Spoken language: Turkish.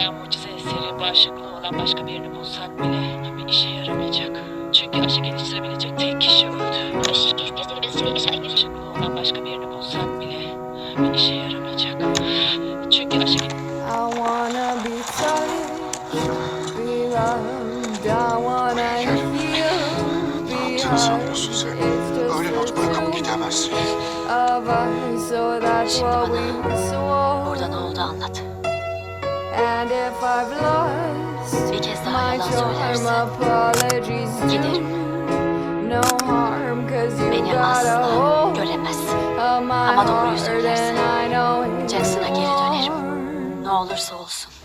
veya mucize eseri bağışıklığı olan başka birini bulsak bile bir işe yaramayacak. Çünkü aşı geliştirebilecek tek kişi öldü. Aşı. Bağışıklığı olan başka birini bulsak bile bir işe yaramayacak. Çünkü aşı I wanna be touched, be loved. I wanna be heard. Öyle not bırakıp gidemezsin. so that's Şimdi what bana we swore. Burada ne oldu anlat. And if I've lost Bir kez daha my charm, apologies giderim. No harm, cause you Beni got a hold my Ama doğruyu heart, söylersen and I know it's Jackson'a geri dönerim. Ne olursa olsun.